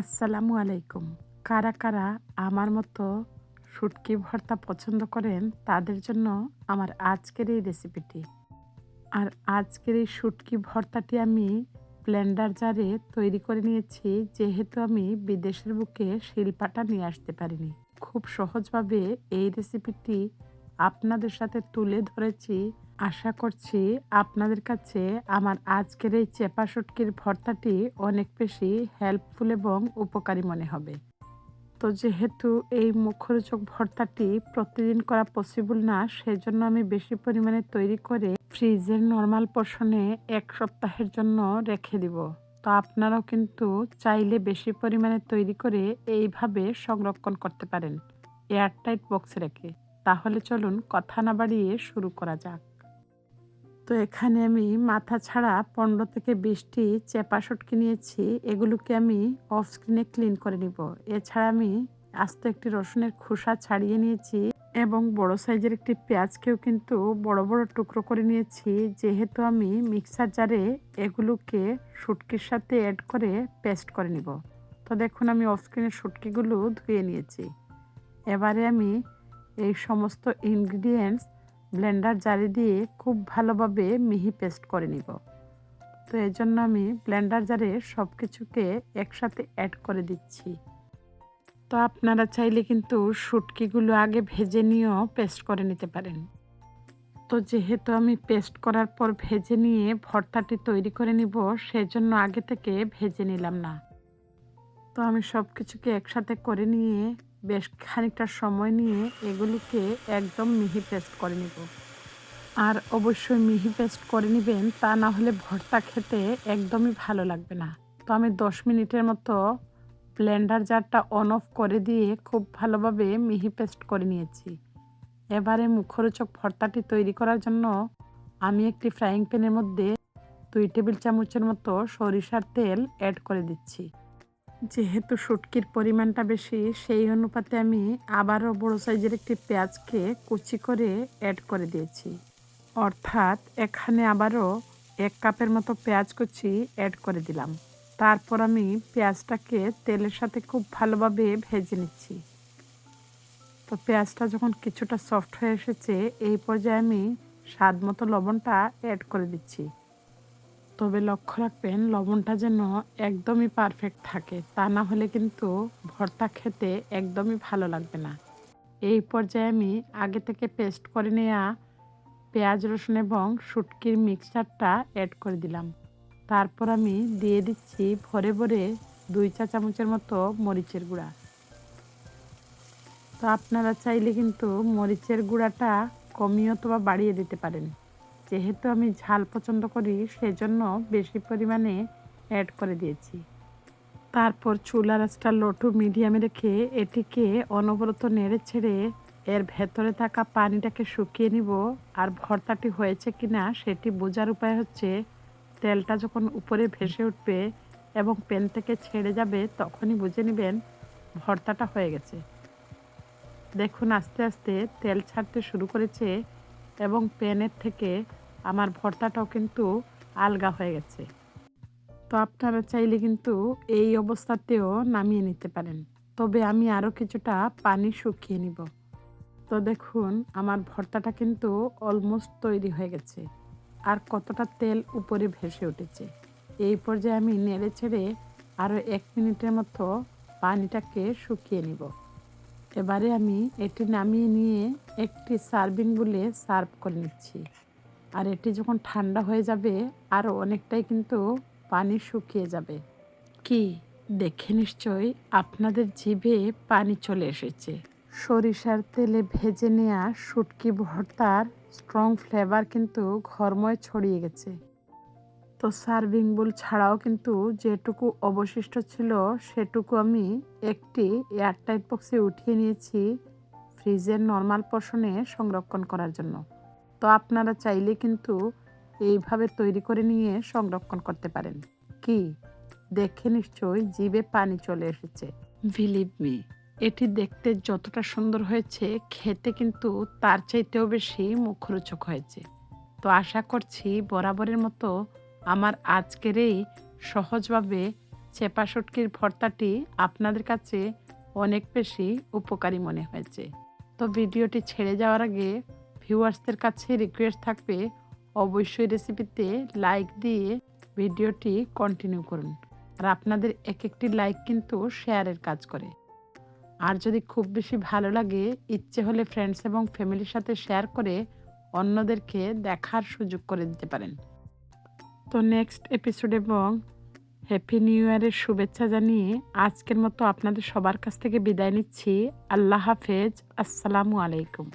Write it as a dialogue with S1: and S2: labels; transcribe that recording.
S1: আসসালামু আলাইকুম। কারা কারা আমার মতো শুটকি ভর্তা পছন্দ করেন, তাদের জন্য আমার আজকের এই রেসিপিটি আর আজকের এই শুটকি ভর্তাটি আমি ব্লেন্ডার জারে তৈরি করে নিয়েছি, যেহেতু আমি বিদেশের বুকে শিলপাটা নিয়ে আসতে পারিনি। খুব সহজভাবে এই রেসিপিটি আপনাদের সাথে তুলে ধরেছি। আশা করছি আপনাদের কাছে আমার আজকের এই চেপা শুটকির ভর্তাটি অনেক বেশি হেল্পফুল এবং উপকারী মনে হবে। তো যেহেতু এই মুখরোচক ভর্তাটি প্রতিদিন করা পসিবল না, সেজন্য আমি বেশি পরিমাণে তৈরি করে ফ্রিজের নর্মাল পোর্শনে এক সপ্তাহের জন্য রেখে দিব। তো আপনারাও কিন্তু চাইলে বেশি পরিমাণে তৈরি করে এইভাবে সংরক্ষণ করতে পারেন। এয়ারটাইট বক্সে রেখে। তাহলে চলুন কথা না বাড়িয়ে শুরু করা যাক। তো এখানে আমি মাথা ছাড়া পনেরো থেকে বিশটি চেপা শুটকি নিয়েছি। এগুলোকে আমি অফ স্ক্রিনে ক্লিন করে নিব। এছাড়া আমি আস্ত একটি রসুনের খোসা ছাড়িয়ে নিয়েছি এবং বড় সাইজের একটি পেঁয়াজকেও কিন্তু বড় বড় টুকরো করে নিয়েছি। যেহেতু আমি মিক্সার জারে এগুলোকে শুটকির সাথে অ্যাড করে পেস্ট করে নিব। তো দেখুন আমি অফ স্ক্রিনের শুটকিগুলো ধুয়ে নিয়েছি। এবারে আমি এই সমস্ত ইনগ্রিডিয়েন্টস ব্লেন্ডার জারি দিয়ে খুব ভালোভাবে মিহি পেস্ট করে নিব। তো এর জন্য আমি ব্লেন্ডার জারে সব কিছুকে একসাথে অ্যাড করে দিচ্ছি। তো আপনারা চাইলে কিন্তু শুটকিগুলো আগে ভেজে নিয়েও পেস্ট করে নিতে পারেন। তো যেহেতু আমি পেস্ট করার পর ভেজে নিয়ে ভর্তাটি তৈরি করে নিব, সেজন্য আগে থেকে ভেজে নিলাম না। তো আমি সব কিছুকে একসাথে করে নিয়ে বেশ খানিকটা সময় নিয়ে এগুলিকে একদম মিহি পেস্ট করে নিব। আর অবশ্যই মিহি পেস্ট করে নেবেন, তা না হলে ভর্তা খেতে একদমই ভালো লাগবে না। তো আমি দশ মিনিটের মতো ব্লেন্ডার জারটা অন অফ করে দিয়ে খুব ভালোভাবে মিহি পেস্ট করে নিয়েছি। এবারে মুখরোচক ভর্তাটি তৈরি করার জন্য আমি একটি ফ্রাইং প্যানের মধ্যে দুই টেবিল চামচের মতো সরিষার তেল অ্যাড করে দিচ্ছি। যেহেতু শুটকির পরিমাণটা বেশি, সেই অনুপাতে আমি আবারও বড়ো সাইজের একটি পেঁয়াজকে কুচি করে অ্যাড করে দিয়েছি। অর্থাৎ এখানে আবারও এক কাপের মতো পেঁয়াজ কুচি অ্যাড করে দিলাম। তারপর আমি পেঁয়াজটাকে তেলের সাথে খুব ভালোভাবে ভেজে নিচ্ছি। তো পেঁয়াজটা যখন কিছুটা সফট হয়ে এসেছে, এই পর্যায়ে আমি স্বাদ মতো লবণটা অ্যাড করে দিচ্ছি। তবে লক্ষ্য রাখবেন, লবণটা যেন একদমই পারফেক্ট থাকে। তা না হলে কিন্তু ভর্তা খেতে একদমই ভালো লাগবে না। এই পর্যায়ে আমি আগে থেকে পেস্ট করে নেওয়া পেঁয়াজ, রসুন এবং শুটকির মিক্সচারটা অ্যাড করে দিলাম। তারপর আমি দিয়ে দিচ্ছি ভরে ভরে দুই চা চামচের মতো মরিচের গুঁড়া। তো আপনারা চাইলে কিন্তু মরিচের গুঁড়াটা কমিয়ে অথবা বাড়িয়ে দিতে পারেন। যেহেতু আমি ঝাল পছন্দ করি, সেজন্য বেশি পরিমাণে অ্যাড করে দিয়েছি। তারপর চুলা রাসটা লটু মিডিয়ামে রেখে এটিকে অনবরত নেড়ে ছেড়ে এর ভেতরে থাকা পানিটাকে শুকিয়ে নিব আর ভর্তাটি হয়েছে কিনা সেটি বোঝার উপায় হচ্ছে তেলটা যখন উপরে ভেসে উঠবে এবং প্যান থেকে ছেড়ে যাবে তখনই বুঝে নেবেন ভর্তাটা হয়ে গেছে। দেখুন, আস্তে আস্তে তেল ছাড়তে শুরু করেছে এবং প্যানের থেকে আমার ভর্তাটাও কিন্তু আলগা হয়ে গেছে। তো আপনারা চাইলে কিন্তু এই অবস্থাতেও নামিয়ে নিতে পারেন। তবে আমি আরও কিছুটা পানি শুকিয়ে নিব। তো দেখুন, আমার ভর্তাটা কিন্তু অলমোস্ট তৈরি হয়ে গেছে। আর কতটা তেল উপরে ভেসে উঠেছে। এই পর্যায়ে আমি নেড়ে ছেড়ে আরও এক মিনিটের মতো পানিটাকে শুকিয়ে নিব। এবারে আমি এটি নামিয়ে নিয়ে একটি সার্ভিং বলে সার্ভ করে নিচ্ছি। আর এটি যখন ঠান্ডা হয়ে যাবে আরও অনেকটাই কিন্তু পানি শুকিয়ে যাবে। কি? দেখে নিশ্চয়ই আপনাদের জিভে পানি চলে এসেছে। সরিষার তেলে ভেজে নেওয়া শুটকি ভর্তার স্ট্রং ফ্লেভার কিন্তু ঘরময় ছড়িয়ে গেছে। তো সার্ভিং বোল ছাড়াও কিন্তু যেটুকু অবশিষ্ট ছিল, সেটুকু আমি একটি এয়ারটাইট বক্সে উঠিয়ে নিয়েছি ফ্রিজের নর্মাল পোর্শনে সংরক্ষণ করার জন্য। তো আপনারা চাইলে কিন্তু এইভাবে তৈরি করে নিয়ে সংরক্ষণ করতে পারেন। কি? দেখে নিশ্চয়ই জিভে পানি চলে এসেছে। বিলিভ মি, এটি দেখতে যতটা সুন্দর হয়েছে, খেতে কিন্তু তার চাইতেও বেশি মুখরোচক হয়েছে। তো আশা করছি বরাবরের মতো আমার আজকের এই সহজভাবে চেপা শুটকির ভর্তাটি আপনাদের কাছে অনেক বেশি উপকারী মনে হয়েছে। তো ভিডিওটি ছেড়ে যাওয়ার আগে ভিউয়ার্সদের কাছে রিকোয়েস্ট থাকবে, অবশ্যই রেসিপিতে লাইক দিয়ে ভিডিওটি কন্টিনিউ করুন। আর আপনাদের এক একটি লাইক কিন্তু শেয়ারের কাজ করে। আর যদি খুব বেশি ভালো লাগে, ইচ্ছে হলে ফ্রেন্ডস এবং ফ্যামিলির সাথে শেয়ার করে অন্যদেরকে দেখার সুযোগ করে দিতে পারেন। তো নেক্সট এপিসোড এবং হ্যাপি নিউ ইয়ারের শুভেচ্ছা জানিয়ে আজকের মতো আপনাদের সবার কাছ থেকে বিদায় নিচ্ছি। আল্লাহ হাফেজ। আসসালামু আলাইকুম।